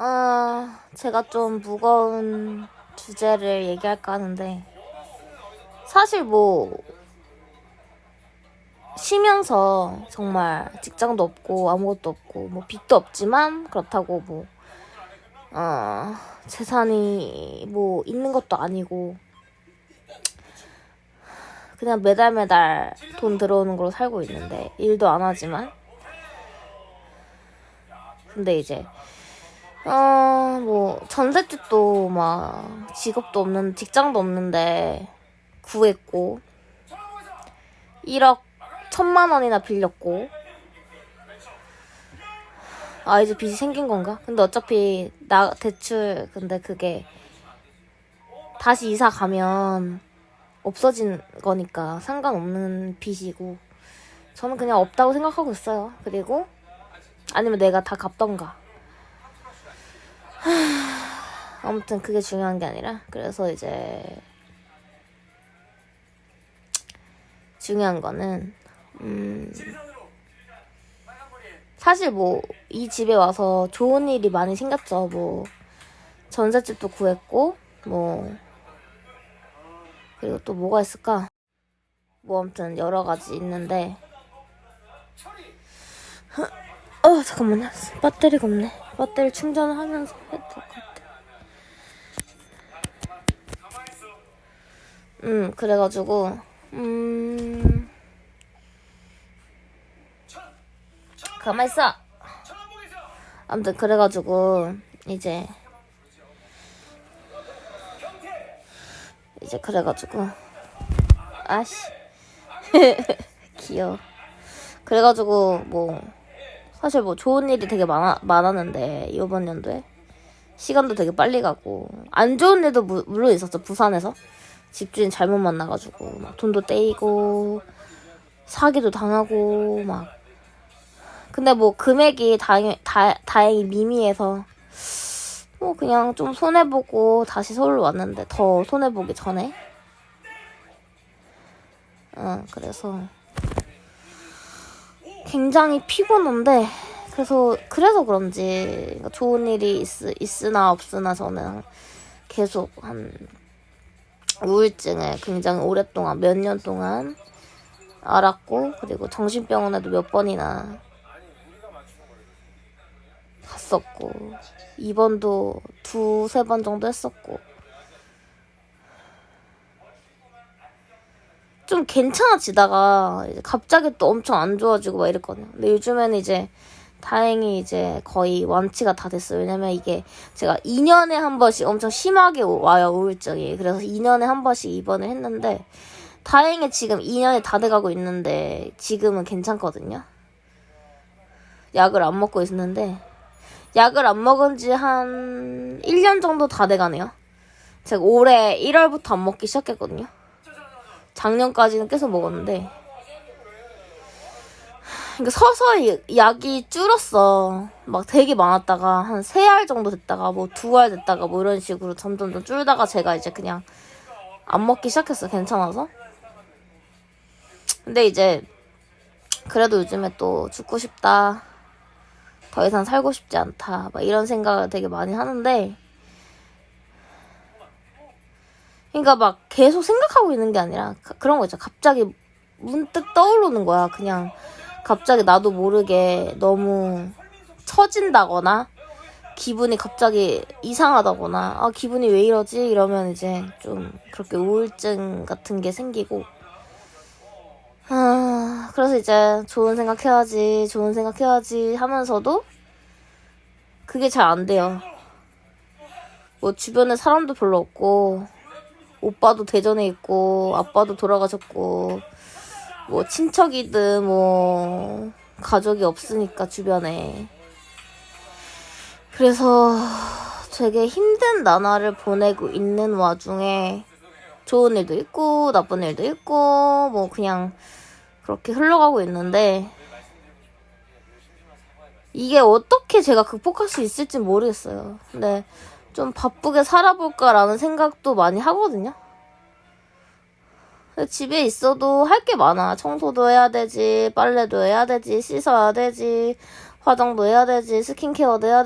아, 제가 좀 무거운 주제를 얘기할까 하는데, 사실 뭐, 쉬면서 정말 직장도 없고 아무것도 없고 뭐 빚도 없지만 그렇다고 뭐, 어, 재산이 뭐 있는 것도 아니고, 그냥 매달 매달 돈 들어오는 걸로 살고 있는데, 일도 안 하지만. 근데 이제, 어, 뭐, 전셋집도 막, 직업도 없는, 직장도 없는데, 구했고, 1억 천만 원이나 빌렸고, 아, 이제 빚이 생긴 건가? 근데 어차피, 나, 대출, 근데 그게, 다시 이사 가면, 없어진 거니까 상관없는 빚이고, 저는 그냥 없다고 생각하고 있어요. 그리고, 아니면 내가 다 갚던가. 아무튼 그게 중요한 게 아니라 그래서 이제 중요한 거는 음 사실 뭐 이 집에 와서 좋은 일이 많이 생겼죠. 뭐 전셋집도 구했고 뭐 그리고 또 뭐가 있을까? 뭐 아무튼 여러 가지 있는데. 어 잠깐만요. 배터리가 없네. 배터리 충전을 하면서 해도 될것 같아 음 그래가지고 음. 가만 있어. 아무튼 그래가지고 이제 이제 그래가지고 아씨. 귀여워. 그래가지고 뭐 사실 뭐 좋은 일이 되게 많아, 많았는데 이번 연도에. 시간도 되게 빨리 가고 안 좋은 일도 무, 물론 있었죠 부산에서 집주인 잘못 만나가지고 막 돈도 떼이고 사기도 당하고 막. 근데 뭐 금액이 다행, 다, 다행히 미미해서 뭐 그냥 좀 손해보고 다시 서울로 왔는데 더 손해보기 전에. 어 그래서 굉장히 피곤한데 그래서 그래서 그런지 좋은 일이 있, 있으나 없으나 저는 계속 한 우울증을 굉장히 오랫동안 몇 년 동안 알았고 그리고 정신병원에도 몇 번이나 갔었고 입원도 두세 번 정도 했었고 좀 괜찮아지다가 이제 갑자기 또 엄청 안 좋아지고 막 이랬거든요. 근데 요즘에는 이제 다행히 이제 거의 완치가 다 됐어요. 왜냐면 이게 제가 2년에 한 번씩 엄청 심하게 와요, 우울증이. 그래서 2년에 한 번씩 입원을 했는데 다행히 지금 2년이 다 돼가고 있는데 지금은 괜찮거든요. 약을 안 먹고 있는데 약을 안 먹은 지 한 1년 정도 다 돼가네요. 제가 올해 1월부터 안 먹기 시작했거든요. 작년까지는 계속 먹었는데 그러니까 서서히 약이 줄었어. 막 되게 많았다가 한 세 알 정도 됐다가 뭐 두 알 됐다가 뭐 이런 식으로 점점 좀 줄다가 제가 이제 그냥 안 먹기 시작했어. 괜찮아서. 근데 이제 그래도 요즘에 또 죽고 싶다. 더 이상 살고 싶지 않다. 막 이런 생각을 되게 많이 하는데 그러니까 막 계속 생각하고 있는 게 아니라 가- 그런 거 있죠. 갑자기 문득 떠오르는 거야. 그냥 갑자기 나도 모르게 너무 처진다거나 기분이 갑자기 이상하다거나 아 기분이 왜 이러지? 이러면 이제 좀 그렇게 우울증 같은 게 생기고. 아 그래서 이제 좋은 생각 해야지 좋은 생각 해야지 하면서도 그게 잘 안 돼요. 뭐 주변에 사람도 별로 없고 오빠도 대전에 있고 아빠도 돌아가셨고 뭐 친척이든 뭐 가족이 없으니까 주변에 그래서 되게 힘든 나날을 보내고 있는 와중에 좋은 일도 있고 나쁜 일도 있고 뭐 그냥 그렇게 흘러가고 있는데 이게 어떻게 제가 극복할 수 있을지 모르겠어요. 근데 좀 바쁘게 살아볼까라는 생각도 많이 하거든요. 집에 있어도 할 게 많아. 청소도 해야 되지, 빨래도 해야 되지, 씻어야 되지, 화장도 해야 되지, 스킨케어도 해야 되지.